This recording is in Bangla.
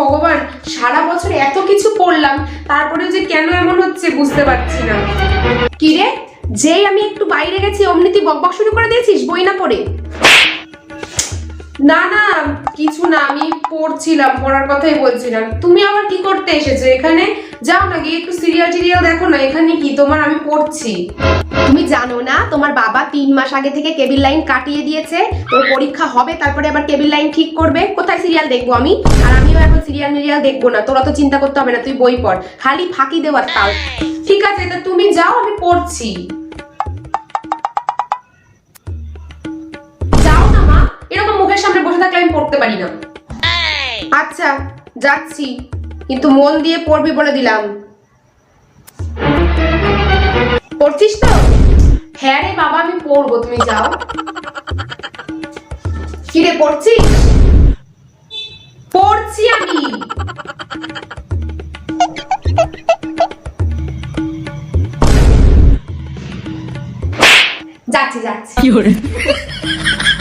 ভগবান, সারা বছর এত কিছু পড়লাম তারপরে যে কেন এমন হচ্ছে বুঝতে পারছি না। কিরে যেই আমি একটু বাইরে গেছি অমনিতি বকবক শুরু করে দিয়েছিস, বই না পড়ে? না না, কিছু না, আমি পড়ছিলাম, পড়ার কথাই বলছিলাম। তুমি আবার কি করতে এসেছ এখানে? যাও না, গিয়ে একটু সিরিয়াল টিরিয়াল দেখো না, এখানে কি? তোমার আমি পড়ছি। তুমি জানো না, তোমার বাবা তিন মাস আগে থেকে কেবিল লাইন কাটিয়ে দিয়েছে, তোর পরীক্ষা হবে, তারপরে আবার কেবিল লাইন ঠিক করবে। কোথায় সিরিয়াল দেখব আমি? আর আমিও এখন সিরিয়াল মিরিয়াল দেখব না, তোরা তো চিন্তা করতে হবে না, তুই বই পড়। খালি ফাঁকি দেওয়ার তাল। ঠিক আছে, তা তুমি যাও, আমি পড়ছি। থাকলে আমি পড়তে পারি না। আচ্ছা যাচ্ছি। কিন্তু মন দিয়ে পড়বি বলে দিলাম। পড়ছিস তো? হ্যাঁ রে বাবা আমি পড়ব তুমি যাও। কিরে পড়ছিস? পড়ছি আমি। যাচ্ছি যাচ্ছি।